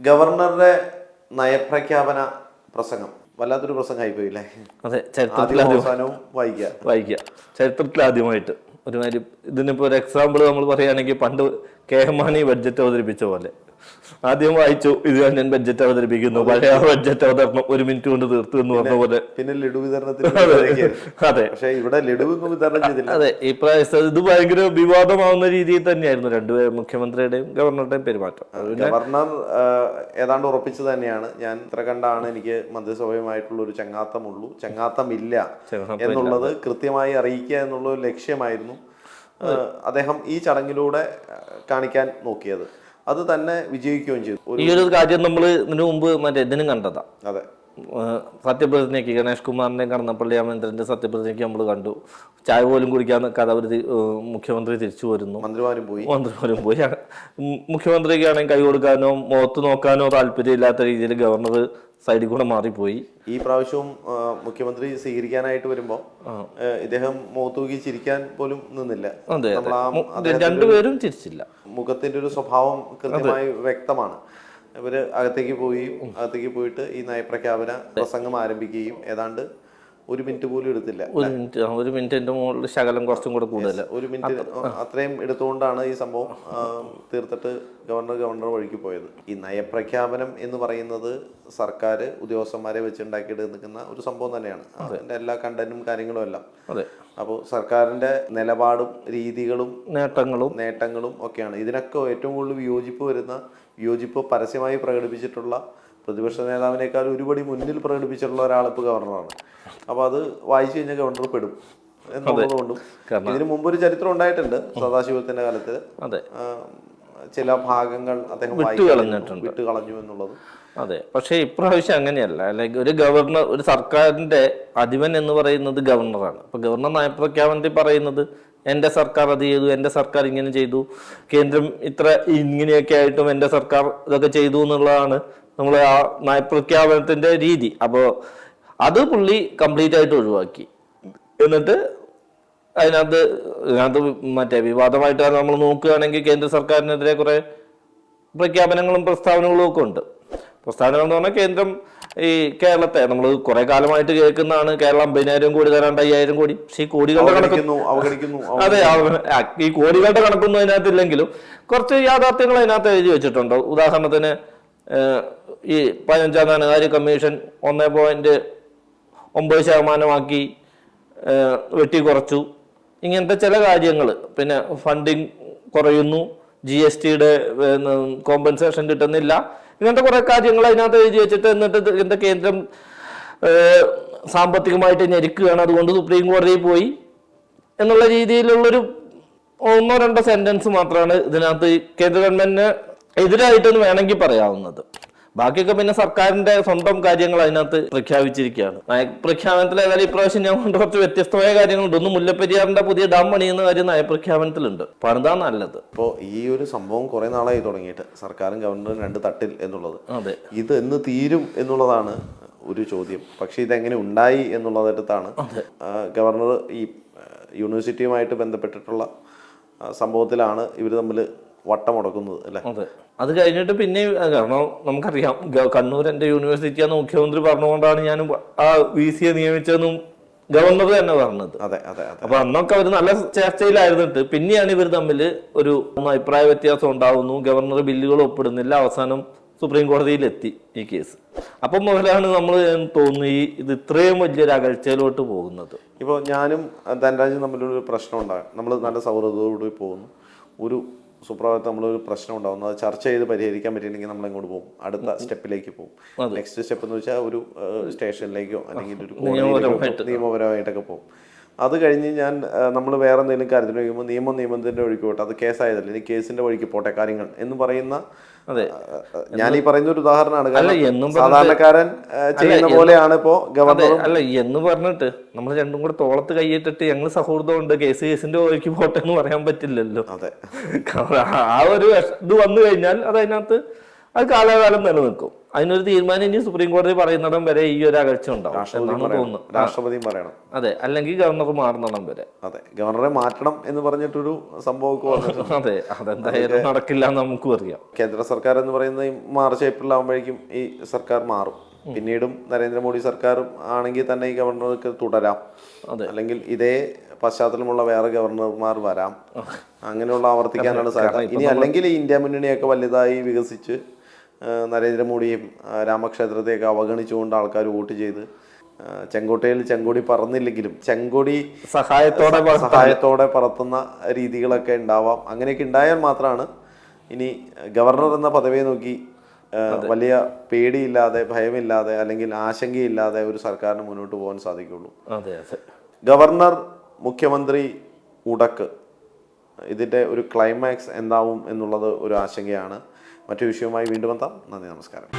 ഗവർണറുടെ നയപ്രഖ്യാപന പ്രസംഗം. വല്ലാത്തൊരു പ്രസംഗമായി പോയില്ലേ അതെ ചരിത്രത്തിൽ അവസാനവും വായിക്കുക. വായിക്കുക. ചരിത്രത്തിൽ ആദ്യമായിട്ട്. ഒരുമാതിരി ഇതിനിപ്പോ ഒരു എക്സാമ്പിൾ നമ്മൾ പറയുകയാണെങ്കിൽ പണ്ട് കെ എം മാണി ബഡ്ജറ്റ് അവതരിപ്പിച്ച പോലെ. ആദ്യം വായിച്ചു ഇത് ഞാൻ ബഡ്ജറ്റ് അവതരിപ്പിക്കുന്നു. പഴയ ബഡ്ജറ്റ് അവതരണം ഒരു മിനിറ്റ് കൊണ്ട് തീർത്തു എന്ന് പറഞ്ഞ പോലെ. പിന്നെ ലഡു വിതരണത്തിന് അതെ പക്ഷേ ഇവിടെ ലഡു ഒന്നും വിതരണം ചെയ്തില്ല. അതെ ഈ പ്രാവശ്യം ഇത് ഭയങ്കര വിവാദമാവുന്ന രീതിയിൽ തന്നെയായിരുന്നു. രണ്ടുപേരും മുഖ്യമന്ത്രിയുടെയും ഗവർണറുടെയും പെരുമാറ്റം. ഗവർണർ ഏതാണ്ട് ഉറപ്പിച്ചു തന്നെയാണ്. ഞാൻ ഇത്ര കണ്ടാണ് എനിക്ക് മന്ത്രിസഭയുമായിട്ടുള്ള ഒരു ചങ്ങാത്തമുള്ളൂ. ചങ്ങാത്തമില്ല ചങ്ങാത്തമില്ല. എന്നുള്ളത് കൃത്യമായി അറിയിക്കുക എന്നുള്ള ഒരു ലക്ഷ്യമായിരുന്നു അദ്ദേഹം ഈ ചടങ്ങിലൂടെ കാണിക്കാൻ നോക്കിയത്. അത് തന്നെ വിജയിക്കുകയും ചെയ്തു. ഈ ഒരു കാര്യം നമ്മൾ ഇതിനു മുമ്പ് മറ്റേ ഇതിനും കണ്ടതാ. അതെ. സത്യപ്രതിജ്ഞയ്ക്ക് ഗണേഷ് കുമാറിന്റെയും കടന്നപ്പള്ളി രാമേന്ദ്രന്റെ സത്യപ്രതിജ്ഞയ്ക്ക് നമ്മൾ കണ്ടു. ചായ പോലും കുടിക്കാൻ നിൽക്കാതെ അവർ മുഖ്യമന്ത്രി തിരിച്ചു വരുന്നു. മന്ത്രിമാരും പോയി. മന്ത്രിമാരും പോയി. മുഖ്യമന്ത്രിക്കാണെങ്കിൽ കൈ കൊടുക്കാനോ മുഖത്ത് നോക്കാനോ താല്പര്യമില്ലാത്ത രീതിയിൽ ഗവർണർ സൈഡിൽ കൂടെ മാറിപ്പോയി. ഈ പ്രാവശ്യവും മുഖ്യമന്ത്രി സ്വീകരിക്കാനായിട്ട് വരുമ്പോ ഇദ്ദേഹം മുഖത്തൂക്കി ചിരിക്കാൻ പോലും നിന്നില്ല. രണ്ടുപേരും ചിരിച്ചില്ല. മുഖത്തിന്റെ ഒരു സ്വഭാവം കൃത്യമായി വ്യക്തമാണ്. ഇവർ അകത്തേക്ക് പോയി അകത്തേക്ക് പോയിട്ട് ഈ നയപ്രഖ്യാപന പ്രസംഗം ആരംഭിക്കുകയും ഏതാണ്ട് ഒരു മിനിറ്റ് പോലും എടുത്തില്ല. ഒരു മിനിറ്റ് ഒരു മിനിറ്റിന്റെ മുകളിൽ ശകലം കുറച്ചും കൂടെ കൂടുതൽ ഒരു മിനിറ്റ് അത്രയും എടുത്തുകൊണ്ടാണ് ഈ സംഭവം തീർത്തിട്ട് ഗവർണർ ഗവർണർ വഴിക്ക് പോയത്. ഈ നയപ്രഖ്യാപനം എന്ന് പറയുന്നത് സർക്കാർ ഉദ്യോഗസ്ഥന്മാരെ വെച്ചുണ്ടാക്കിയിട്ട് നിൽക്കുന്ന ഒരു സംഭവം തന്നെയാണ്. അതിന്റെ എല്ലാ കണ്ടന്റും കാര്യങ്ങളും എല്ലാം. അതെ. അപ്പോൾ സർക്കാരിന്റെ നിലപാടും രീതികളും നേട്ടങ്ങളും. നേട്ടങ്ങളും ഒക്കെയാണ്. ഇതിനൊക്കെ ഏറ്റവും കൂടുതൽ വിയോജിപ്പ് വരുന്ന വിയോജിപ്പ് പരസ്യമായി പ്രകടിപ്പിച്ചിട്ടുള്ള പ്രതിപക്ഷ നേതാവിനേക്കാൾ ഒരുപടി മുന്നിൽ പ്രകടിപ്പിച്ചിട്ടുള്ള ഒരാൾ ഇപ്പോൾ ഗവർണറാണ്. അപ്പോൾ അത് വായിച്ചു കഴിഞ്ഞാൽ ഗവർണർ പെടും എന്നുള്ളതുകൊണ്ടും ഇതിനു മുമ്പ് ഒരു ചരിത്രം ഉണ്ടായിട്ടുണ്ട് സദാശിവത്തിന്റെ കാലത്ത്. അതെ. ചില ഭാഗങ്ങൾ അദ്ദേഹം വിട്ടുകളഞ്ഞിട്ടുണ്ട്. വിട്ടുകളഞ്ഞു എന്നുള്ളത്. അതെ. പക്ഷേ ഇപ്രാവശ്യം അങ്ങനെയല്ല. അല്ലെങ്കിൽ ഒരു ഗവർണർ ഒരു സർക്കാരിന്റെ അധിപൻ എന്ന് പറയുന്നത് ഗവർണറാണ്. അപ്പൊ ഗവർണർ നയപ്രഖ്യാപനത്തിൽ പറയുന്നത് എന്റെ സർക്കാർ അത് ചെയ്തു എന്റെ സർക്കാർ ഇങ്ങനെ ചെയ്തു. കേന്ദ്രം ഇത്ര ഇങ്ങനെയൊക്കെ ആയിട്ടും എന്റെ സർക്കാർ ഇതൊക്കെ ചെയ്തു എന്നുള്ളതാണ് നമ്മൾ ആ നയപ്രഖ്യാപനത്തിന്റെ രീതി. അപ്പോൾ അത് പുള്ളി കംപ്ലീറ്റ് ആയിട്ട് ഒഴിവാക്കി. എന്നിട്ട് അതിനകത്ത് അതിനകത്ത് മറ്റേ വിവാദമായിട്ട് നമ്മൾ നോക്കുകയാണെങ്കിൽ കേന്ദ്ര സർക്കാരിനെതിരെ കുറെ പ്രഖ്യാപനങ്ങളും പ്രസ്താവനകളും ഒക്കെ ഉണ്ട്. പ്രസ്താവനകൾ എന്ന് പറഞ്ഞാൽ കേന്ദ്രം ഈ കേരളത്തെ നമ്മൾ കുറെ കാലമായിട്ട് കേൾക്കുന്നതാണ്. കേരളം അമ്പതിനായിരം കോടി തരാണ്ട് അയ്യായിരം കോടി. പക്ഷേ ഈ കോടികളുടെ കണക്ക് അതെ ഈ കോടികളുടെ കണക്കൊന്നും അതിനകത്തില്ലെങ്കിലും കുറച്ച് യാഥാർത്ഥ്യങ്ങൾ അതിനകത്ത് എഴുതി വെച്ചിട്ടുണ്ട്. ഉദാഹരണത്തിന് ഈ പതിനഞ്ചാം ധനകാര്യ കമ്മീഷൻ ഒന്നേ പോയിന്റ് ഒമ്പത് ശതമാനമാക്കി വെട്ടി കുറച്ചു. ഇങ്ങനത്തെ ചില കാര്യങ്ങൾ പിന്നെ ഫണ്ടിങ് കുറയുന്നു. ജി എസ് ടിയുടെ കോമ്പൻസേഷൻ കിട്ടുന്നില്ല. ഇങ്ങനത്തെ കുറെ കാര്യങ്ങൾ അതിനകത്ത് എഴുതി വെച്ചിട്ട് എന്നിട്ട് ഇതിന്റെ കേന്ദ്രം സാമ്പത്തികമായിട്ട് ഞെരുക്കുകയാണ് അതുകൊണ്ട് സുപ്രീം കോടതിയിൽ പോയി. എന്നുള്ള രീതിയിലുള്ളൊരു ഒന്നോ രണ്ടോ സെന്റൻസ് മാത്രമാണ് ഇതിനകത്ത് കേന്ദ്ര ഗവൺമെന്റിന് എതിരായിട്ടെന്ന് വേണമെങ്കിൽ പറയാവുന്നത്. ബാക്കിയൊക്കെ പിന്നെ സർക്കാരിന്റെ സ്വന്തം കാര്യങ്ങൾ അതിനകത്ത് പ്രഖ്യാപിച്ചിരിക്കുകയാണ്. നയപ്രഖ്യാപനത്തിൽ ഏതായാലും ഇപ്രാവശ്യം ഞാൻ കൊണ്ട് കുറച്ച് വ്യത്യസ്തമായ കാര്യങ്ങളുണ്ട്. ഒന്ന് മുല്ലപ്പെരിയാറിന്റെ പുതിയ ഡാം പണിയുന്ന കാര്യം നയപ്രഖ്യാപനത്തിലുണ്ട് പണിതാ നല്ലത്. ഇപ്പോൾ ഈ ഒരു സംഭവം കുറെ നാളായി തുടങ്ങിയിട്ട് സർക്കാരും ഗവർണറും രണ്ട് തട്ടിൽ എന്നുള്ളത്. അതെ. ഇത് എന്ന് തീരും എന്നുള്ളതാണ് ഒരു ചോദ്യം. പക്ഷെ ഇതെങ്ങനെ ഉണ്ടായി എന്നുള്ളതിടത്താണ് ഗവർണർ ഈ യൂണിവേഴ്സിറ്റിയുമായിട്ട് ബന്ധപ്പെട്ടിട്ടുള്ള സംഭവത്തിലാണ് ഇവർ തമ്മിൽ വട്ടമുടക്കുന്നത് അല്ലെ? അതെ. അത് കഴിഞ്ഞിട്ട് പിന്നെ കാരണം നമുക്കറിയാം കണ്ണൂർ എന്റെ യൂണിവേഴ്സിറ്റിയാന്ന് മുഖ്യമന്ത്രി പറഞ്ഞുകൊണ്ടാണ് ഞാൻ ആ വി സിയെ നിയമിച്ചതെന്നും ഗവർണർ തന്നെ പറഞ്ഞത്. അതെ അതെ അപ്പൊ അന്നൊക്കെ അവർ നല്ല ചർച്ചയിലായിരുന്നിട്ട് പിന്നെയാണ് ഇവർ തമ്മിൽ ഒരു അഭിപ്രായ വ്യത്യാസം ഉണ്ടാവുന്നു. ഗവർണർ ബില്ലുകൾ ഒപ്പിടുന്നില്ല. അവസാനം സുപ്രീം കോടതിയിൽ എത്തി ഈ കേസ്. അപ്പം മുതലാണ് നമ്മൾ തോന്നുന്നു ഈ ഇത് ഇത്രയും വലിയൊരു അകൽച്ചയിലോട്ട് പോകുന്നത്. ഇപ്പോൾ ഞാനും ധനരാജും തമ്മിലൊരു പ്രശ്നം ഉണ്ടാകും നമ്മൾ നല്ല സൗഹൃദത്തോടുകൂടി പോകുന്നു. ഒരു സുപ്രഭാതത്തിൽ നമ്മളൊരു പ്രശ്നം ഉണ്ടാകുന്നു. അത് ചർച്ച ചെയ്ത് പരിഹരിക്കാൻ പറ്റിയില്ലെങ്കിൽ നമ്മൾ എങ്ങോട്ട് പോകും. അടുത്ത സ്റ്റെപ്പിലേക്ക് പോകും. നെക്സ്റ്റ് സ്റ്റെപ്പ് എന്ന് വെച്ചാൽ ഒരു സ്റ്റേഷനിലേക്കോ അല്ലെങ്കിൽ ഒരു നിയമപരമായിട്ടൊക്കെ പോകും. അത് കഴിഞ്ഞ് ഞാൻ നമ്മൾ വേറെ എന്തെങ്കിലും കാര്യത്തിന് വയ്ക്കുമ്പോൾ നിയമം നിയമത്തിന്റെ വഴിക്ക് പോട്ടെ. അത് കേസായതല്ലേ. ഇനി കേസിന്റെ വഴിക്ക് പോട്ടെ കാര്യങ്ങൾ എന്ന് പറയുന്ന ഞാൻ ഈ പറയുന്ന ഒരു ഉദാഹരണമാണ് സാധാരണക്കാരൻ ചെയ്യുന്ന പോലെയാണ് ഇപ്പോ ഗവർണർ അല്ല എന്ന് പറഞ്ഞിട്ട് നമ്മൾ രണ്ടും കൂടെ തോളത്ത് കൈയിട്ടിട്ട് ഞങ്ങൾ സൗഹൃദമുണ്ട് കേസ് കേസിന്റെ വഴിക്ക് പോട്ടെ എന്ന് പറയാൻ പറ്റില്ലല്ലോ. അതെ. ആ ഒരു ഇത് വന്നു കഴിഞ്ഞാൽ അത് അതിനകത്ത് അത് കാലാകാലം നിലനിൽക്കും. അതിനൊരു തീരുമാനം ഇനി സുപ്രീം കോടതി പറയുന്നിടം വരെ ഈ ഒരു അകൽച്ച ഉണ്ടാവും രാഷ്ട്രപതിയും എന്നാണ് പറയണം. അതെ അല്ലെങ്കിൽ ഗവർണർ മാറുന്നിടം വരെ. അതെ ഗവർണറെ മാറ്റണം എന്ന് പറഞ്ഞിട്ടൊരു സംഭവം അതെ അതെന്തായാലും നടക്കില്ല എന്ന് നമുക്ക് അറിയാം. കേന്ദ്ര സർക്കാർ എന്ന് പറയുന്നത് മാർച്ച് ഏപ്രിൽ ആകുമ്പോഴേക്കും ഈ സർക്കാർ മാറും. പിന്നീടും നരേന്ദ്രമോദി സർക്കാരും ആണെങ്കിൽ തന്നെ ഈ ഗവർണർക്ക് തുടരാം. അതെ. അല്ലെങ്കിൽ ഇതേ പശ്ചാത്തലമുള്ള വേറെ ഗവർണർമാർ വരാം. അങ്ങനെയുള്ള ആവർത്തിക്കാനാണ് സാധ്യത. ഇനി അല്ലെങ്കിൽ ഈ ഇന്ത്യ മുന്നണിയൊക്കെ വലുതായി വികസിച്ച് നരേന്ദ്രമോദിയും രാമക്ഷേത്രത്തെയൊക്കെ അവഗണിച്ചുകൊണ്ട് ആൾക്കാർ വോട്ട് ചെയ്ത്. ചെങ്കോട്ടയിൽ ചെങ്കോടി പറന്നില്ലെങ്കിലും ചെങ്കോടി സഹായത്തോടെ സഹായത്തോടെ പറത്തുന്ന രീതികളൊക്കെ ഉണ്ടാവാം. അങ്ങനെയൊക്കെ ഉണ്ടായാൽ മാത്രമാണ് ഇനി ഗവർണർ എന്ന പദവിയെ നോക്കി വലിയ പേടിയില്ലാതെ ഭയമില്ലാതെ അല്ലെങ്കിൽ ആശങ്കയില്ലാതെ ഒരു സർക്കാരിന് മുന്നോട്ട് പോകാൻ സാധിക്കുള്ളൂ. അതെ അതെ. ഗവർണർ മുഖ്യമന്ത്രി ഉടക്ക്. ഇതിന്റെ ഒരു ക്ലൈമാക്സ് എന്താവും എന്നുള്ളത് ഒരു ആശങ്കയാണ്. മറ്റു വിഷയവുമായി വീണ്ടും എത്താം. നന്ദി നമസ്കാരം.